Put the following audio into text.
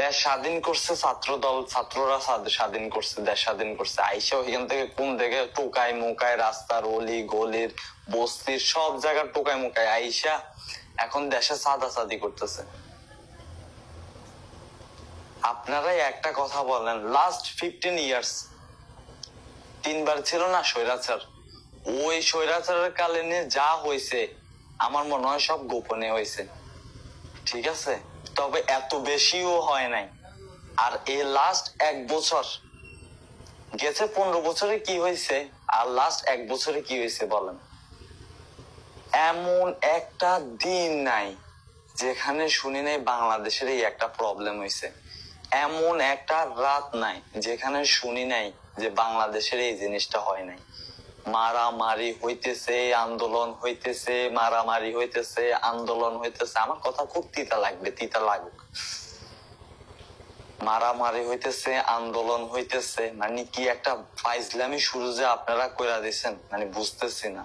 দেশ স্বাধীন করছে ছাত্র দল ছাত্ররা স্বাধীন করছে, দেশ স্বাধীন করছে। আইসা ওইখান থেকে কোন থেকে টোকায় মোকায়, রাস্তার অলি, গলির বস্তির সব জায়গার টোকায় মোকায়। আইসা এখন দেশে সাদা সাদি করতেছে। আপনারাই একটা কথা বলেন লাস্ট ফিফটিন ইয়ার্স তিনবার ছিল না স্বৈরাচার? ওই স্বৈরাচারের কালীনে যা হয়েছে আমার মনে হয় সব গোপনে হয়েছে ঠিক আছে? তবে এত বেশিও হয় নাই। আর এই লাস্ট এক বছর, গেছে পনেরো বছরে কি হয়েছে আর লাস্ট এক বছরে কি হয়েছে বলেন? এমন একটা দিন নাই, যেখানে শুনি নাই বাংলাদেশের এই একটা প্রবলেম হয়েছে এমন একটা রাত নাই, যেখানে শুনি নাই যে বাংলাদেশের এই জিনিসটা হয় নাই। মারামারি হইতেছে, আন্দোলন হইতেছে, মারামারি হইতেছে, আন্দোলন হইতেছে। আমার কথা খুব তিতা লাগবে, তিতা লাগুক। মারামারি হইতেছে, আন্দোলন হইতেছে। মানে কি একটা ফাইজলামি শুরু যে আপনারা কইরা দিছেন? মানে বুঝতেছি না।